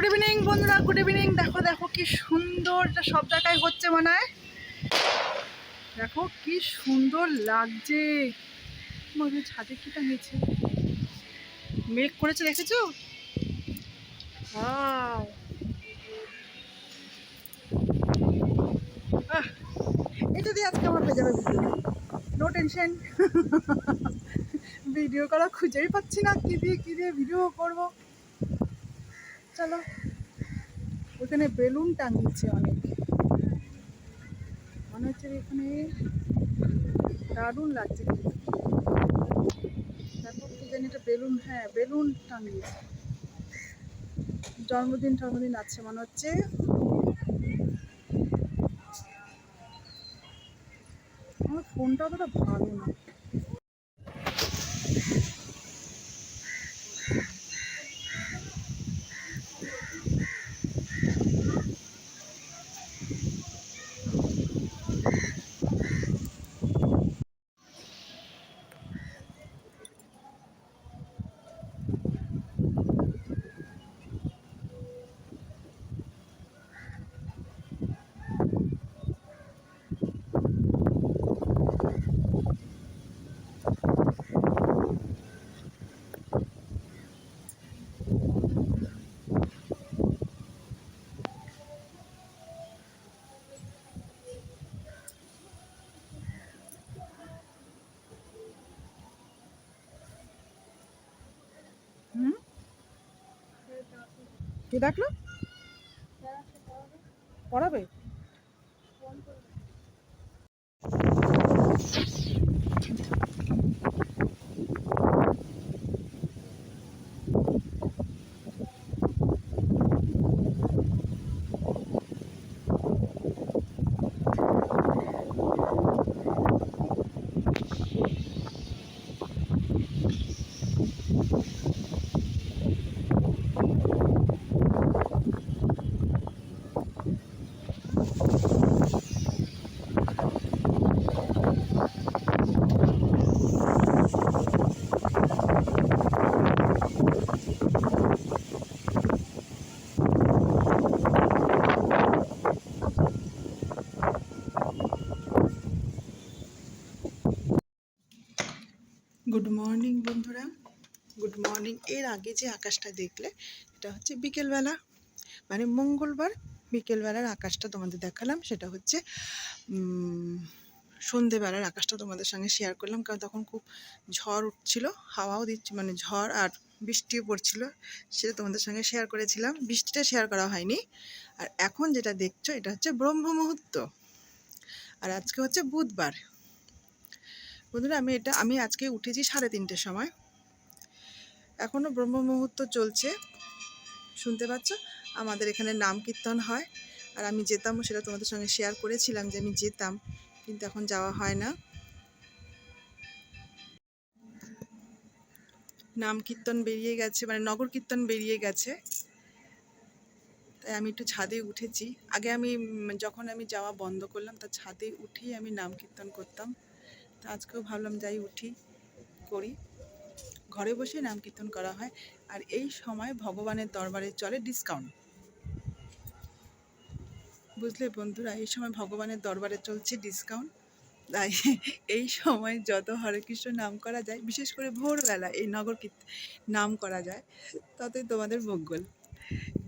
Good evening বন্ধুরা good evening দেখো দেখো কি সুন্দর সব জায়গায় হচ্ছে মনে হয়। দেখো কি সুন্দর লাগছে। মনে ছাদে কি টাঙিয়েছে মেঘ করেছে, দেখেছ? এটা দিয়ে আজকে আমার হয়ে যাবে নো টেনশন ভিডিও করা খুঁজেই পাচ্ছি না, কি দিয়ে কি দিয়ে ভিডিও করব। চলো। ওখানে বেলুন টাঙিয়েছে অনেক। মনে হচ্ছে এখানে দারুণ লাগছে। দেখো কি জানি এটা বেলুন হ্যাঁ বেলুন টাঙিয়েছে। জন্মদিন টন্মদিন আছে মনে হচ্ছে। আমার ফোনটা অতটা ভালো না। কে ডাকলো? পড়াবে? গুড মর্নিং বন্ধুরা। গুড মর্নিং এর আগে যে আকাশটা দেখলে, এটা হচ্ছে বিকেলবেলা। মানে মঙ্গলবার বিকেলবেলার আকাশটা তোমাদের দেখালাম, সেটা হচ্ছে সন্ধেবেলার আকাশটা তোমাদের সঙ্গে শেয়ার করলাম, কারণ তখন খুব ঝড় উঠছিল, হাওয়াও দিচ্ছে মানে ঝড় আর বৃষ্টিও পড়ছিল, সেটা তোমাদের সঙ্গে শেয়ার করেছিলাম। বৃষ্টিটা শেয়ার করা হয়নি। আর এখন যেটা দেখছ, এটা হচ্ছে ব্রহ্ম মুহূর্ত আর আজকে হচ্ছে বুধবার। বন্ধুরা, আমি এটা, আমি আজকে উঠেছি সাড়ে তিনটের সময়। এখনও ব্রহ্ম মুহূর্ত চলছে। শুনতে পাচ্ছ? আমাদের এখানে নাম কীর্তন হয়। আর আমি যেতাম, সেটা তোমাদের সঙ্গে শেয়ার করেছিলাম যে আমি যেতাম, কিন্তু এখন যাওয়া হয় না। নাম কীর্তন বেরিয়ে গেছে মানে নগর কীর্তন বেরিয়ে গেছে। তাই আমি একটু ছাদে উঠেছি। আগে আমি যখন আমি যাওয়া বন্ধ করলাম তা ছাদে উঠেই আমি নাম কীর্তন করতাম। আজকেও ভাবলাম যাই উঠি, করি। ঘরে বসে নাম কীর্তন করা হয় আর এই সময় ভগবানের দরবারে চলে ডিসকাউন্ট। বুঝলে বন্ধুরা, এই সময় ভগবানের দরবারে চলছে ডিসকাউন্ট। তাই এই সময় যত হরে কৃষ্ণ নাম করা যায়, বিশেষ করে ভোরবেলা এই নগর নাম করা যায়, ততই তোমাদের মঙ্গল।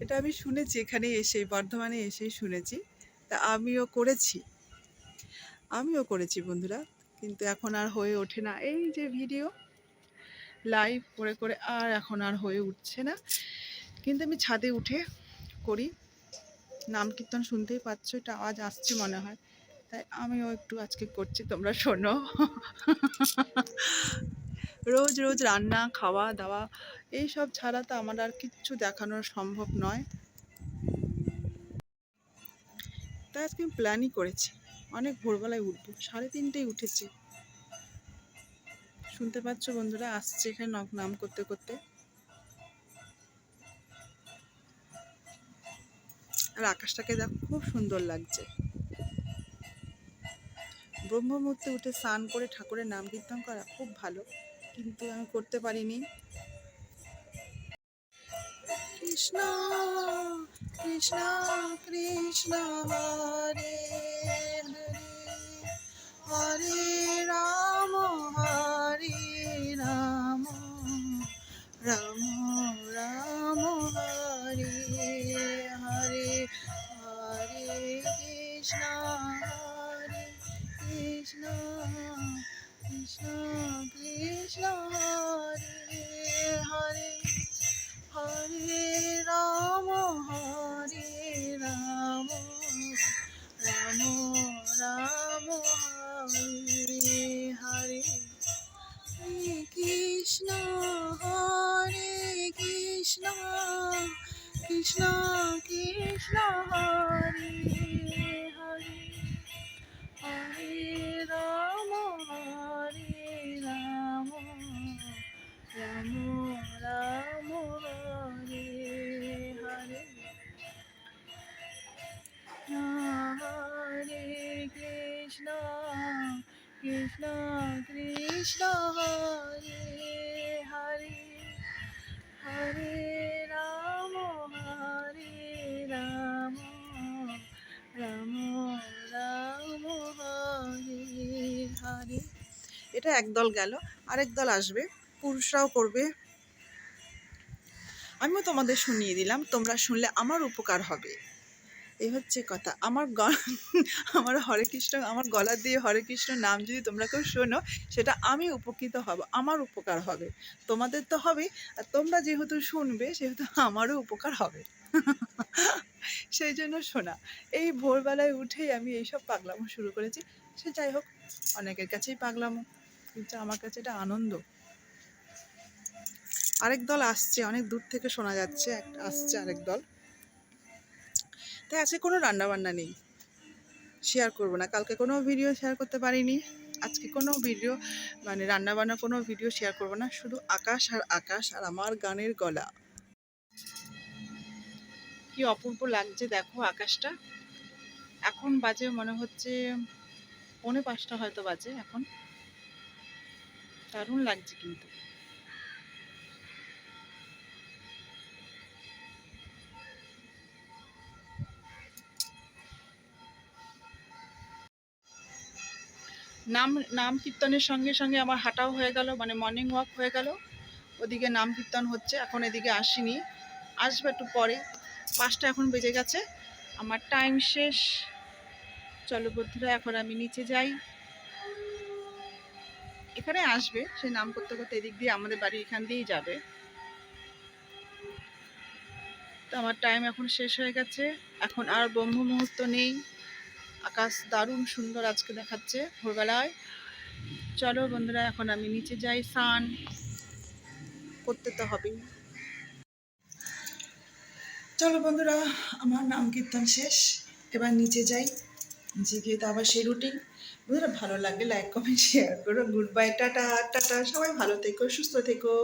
এটা আমি শুনেছি এখানে এসে বর্ধমানে এসেই শুনেছি। তা আমিও করেছি। আমিও করেছি বন্ধুরা। কিন্তু এখন আর হয়ে ওঠে না। এই যে ভিডিও লাইভ করে করে আর এখন আর হয়ে উঠছে না। কিন্তু আমি ছাদে উঠে করি। নাম কীর্তন শুনতেই পাচ্ছ, এটা আওয়াজ আসছে মনে হয়। তাই আমিও একটু আজকে করছি, তোমরা শোনো। রোজ রোজ রান্না, খাওয়া, দাওয়া, এই সব ছাড়া তো আমার আর কিচ্ছু দেখানো সম্ভব নয়। তাই আজকে আমি প্ল্যানই করেছি। অনেক ভোরবেলায় উঠবো। সাড়ে তিনটেই উঠেছি। শুনতে পাচ্ছ বন্ধুরা, আসছে এখানে নাম করতে করতে। আর আকাশটাকে দেখো, খুব সুন্দর লাগছে। ব্রহ্ম মুহূর্তে উঠে স্নান করে ঠাকুরের নাম কীর্তন করা খুব ভালো, কিন্তু আমি করতে পারিনি। কৃষ্ণ কৃষ্ণ কৃষ্ণ হরে। কৃষ্ণ এটা একদল গেল, আরেক দল আসবে, পুরুষরাও করবে। আমিও তোমাদের শুনিয়ে দিলাম, তোমরা শুনলে আমার উপকার হবে। এই হচ্ছে কথা। আমার আমার হরে কৃষ্ণ, আমার গলা দিয়ে হরে কৃষ্ণ নাম যদি তোমরা কেউ শোনো, সেটা আমি উপকৃত হব, আমার উপকার হবে। তোমাদের তো হবে আর তোমরা যেহেতু শুনবে, সেহেতু আমারও উপকার হবে। সেই জন্য শোনা। এই ভোরবেলায় উঠেই আমি এইসব পাগলামো শুরু করেছি। সে যাই হোক, অনেকের কাছেই পাগলামো। কিন্তু আমার কাছে এটা আনন্দ। আরেক দল আসছে, অনেক দূর থেকে শোনা যাচ্ছে আসছে আরেক দল। তাই আজকে কোনো রান্না বান্না নেই। শেয়ার করব না। কালকে কোনো ভিডিও শেয়ার করতে পারিনি। আজকে কোনো ভিডিও মানে রান্না বান্না কোনো ভিডিও শেয়ার করব না। শুধু আকাশ আর আকাশ আর আমার গানের গলা। কি অপূর্ব লাগছে দেখো আকাশটা। এখন বাজে মনে হচ্ছে, পৌনে পাঁচটা হয়তো বাজে এখন। দারুণ লাগছে কিন্তু। নাম নাম কীর্তনের সঙ্গে সঙ্গে আমার হাঁটাও হয়ে গেল মানে মর্নিং ওয়াক হয়ে গেল। ওদিকে নাম কীর্তন হচ্ছে, এখন এদিকে আসিনি। আসবে একটু পরে। পাঁচটা এখন বেজে গেছে। আমার টাইম শেষ। চলো বন্ধুরা, এখন আমি নিচে যাই। এখানে আসবে, সে নাম করতে করতে এদিক দিয়ে আমাদের বাড়ি এখান দিয়েই যাবে। তো আমার টাইম এখন শেষ হয়ে গেছে। এখন আর ব্রহ্ম মুহূর্ত নেই। আকাশ দারুণ সুন্দর আজকে দেখাচ্ছে ভোরবেলায়। চলো বন্ধুরা, এখন আমি নিচে যাই, স্নান করতে তো হবেই। চলো বন্ধুরা, আমার নাম কীর্তন শেষ। এবার নিচে যাই। নিচে গিয়ে তো আবার সেই রুটিন ভালো লাগলে লাইক কমেন্ট শেয়ার করো। গুড বাই টাটা টাটা, সবাই ভালো থেকো, সুস্থ থেকো।